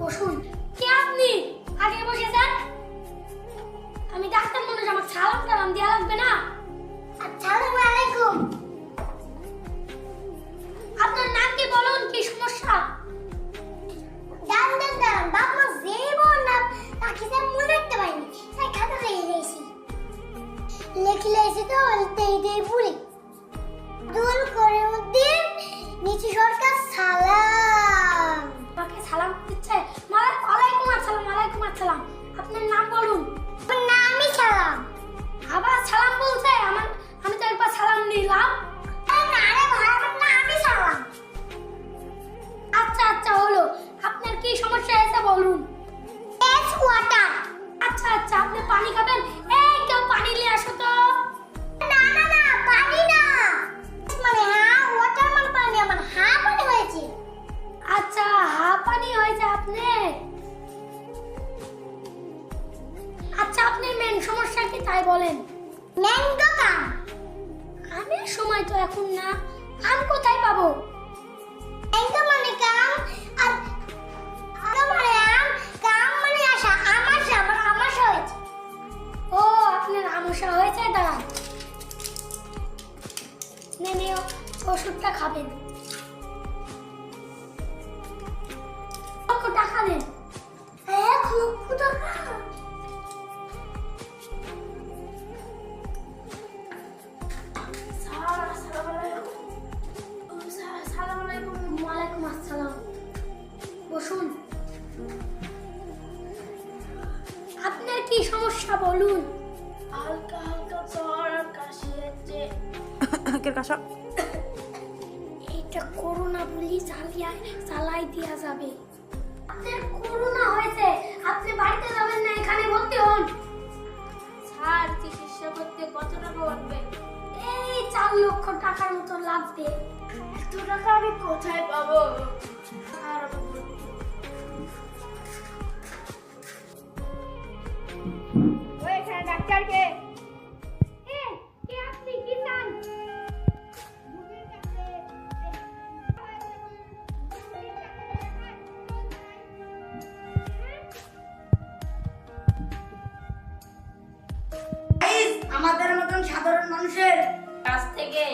বসুন। কে আপনি? আগে বসেছেন আমি ডাক্তার মানুষ আমার সালাম টালাম দেওয়া লাগবে না। আসসালামু আলাইকুম। আপনার নাম কি বলুন? কি সমস্যা? দাম দাম দাম বাবা জীবন নাম তাকে যে মনে রাখতে পারিনি। তাই খাতা লিখে দিয়েছি লিখে দিয়েছি তো বলতেই দেই ভুলে। দূর করে দিন নিচে সরকার সাল বলুন। এস ওয়াটার আচ্ছা আচ্ছা আপনি পানি খাবেন? এই কেউ পানি নিয়ে আসো তো। না না না পানি না। মানে হ্যাঁ ওয়াটার মানে পানি আমার হ্যাঁ পানি হয়েছে। আচ্ছা হা পানি হয়েছে আপনি। আচ্ছা আপনার মেন সমস্যা কি তাই বলেন। ম্যাঙ্গো কাম আমের সময় তো এখন না আম কোথায় পাবো? ওষুধটা খাবেন। বসুন। আপনার কি সমস্যা বলুন? হালকা কাশা এইটা করোনা বলি চালিয়ে চালাই দিয়া যাবে। আপনার করোনা হয়েছে। আপনি বাড়িতে যাবেন না এখানে ভর্তি হন। স্যার চিকিৎসা করতে কত টাকা উঠবে এই চার লক্ষ টাকার মতো লাগবে। এত টাকা আমি কোথায় পাবো? স্যার আমাদের মতন সাধারণ মানুষের কাছ থেকে